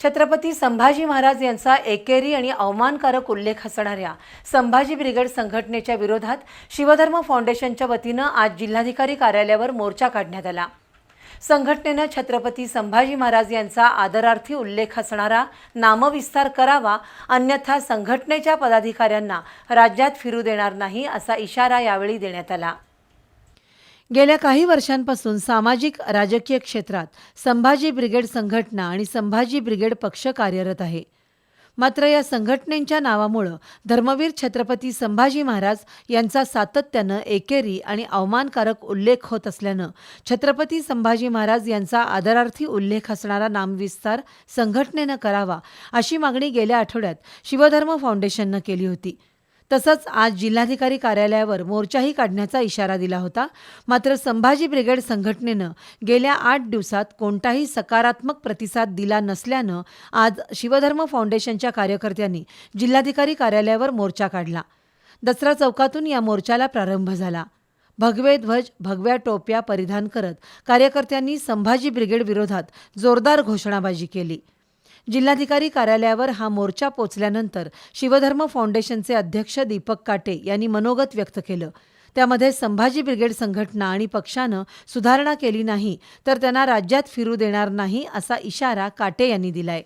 छत्रपती संभाजी महाराज यांचा एकेरी आणि अवमानकारक उल्लेख असणाऱ्या संभाजी ब्रिगेड संघटनेच्या विरोधात शिवधर्म फाउंडेशनच्या वतीनं आज जिल्हाधिकारी कार्यालयावर मोर्चा काढण्यात आला. संघटनेनं छत्रपती संभाजी महाराज यांचा आदरार्थी उल्लेख असणारा नामविस्तार करावा अन्यथा संघटनेच्या पदाधिकाऱ्यांना राज्यात फिरू देणार नाही असा इशारा यावेळी देण्यात आला. गेल्या काही वर्षांपासून सामाजिक राजकीय क्षेत्रात संभाजी ब्रिगेड संघटना आणि संभाजी ब्रिगेड पक्ष कार्यरत आहे. मात्र या संघटनेच्या नावामुळं धर्मवीर छत्रपती संभाजी महाराज यांचा सातत्यानं एकेरी आणि अवमानकारक उल्लेख होत असल्यानं छत्रपती संभाजी महाराज यांचा आदरार्थी उल्लेख असणारा नामविस्तार संघटनेनं करावा अशी मागणी गेल्या आठवड्यात शिवधर्म फाउंडेशननं केली होती. तसंच आज जिल्हाधिकारी कार्यालयावर मोर्चाही काढण्याचा इशारा दिला होता. मात्र संभाजी ब्रिगेड संघटनेनं गेल्या आठ दिवसात कोणताही सकारात्मक प्रतिसाद दिला नसल्यानं आज शिवधर्म फाउंडेशनच्या कार्यकर्त्यांनी जिल्हाधिकारी कार्यालयावर मोर्चा काढला. दसरा चौकातून या मोर्चाला प्रारंभ झाला. भगवे ध्वज भगव्या टोप्या परिधान करत कार्यकर्त्यांनी संभाजी ब्रिगेड विरोधात जोरदार घोषणाबाजी केली. जिल्हाधिकारी कार्यालयावर हा मोर्चा पोचल्यानंतर शिवधर्म फाउंडेशनचे अध्यक्ष दीपक काटे यांनी मनोगत व्यक्त केलं. त्यामध्ये संभाजी ब्रिगेड संघटना आणि पक्षानं सुधारणा केली नाही तर त्यांना राज्यात फिरू देणार नाही असा इशारा काटे यांनी दिलाय.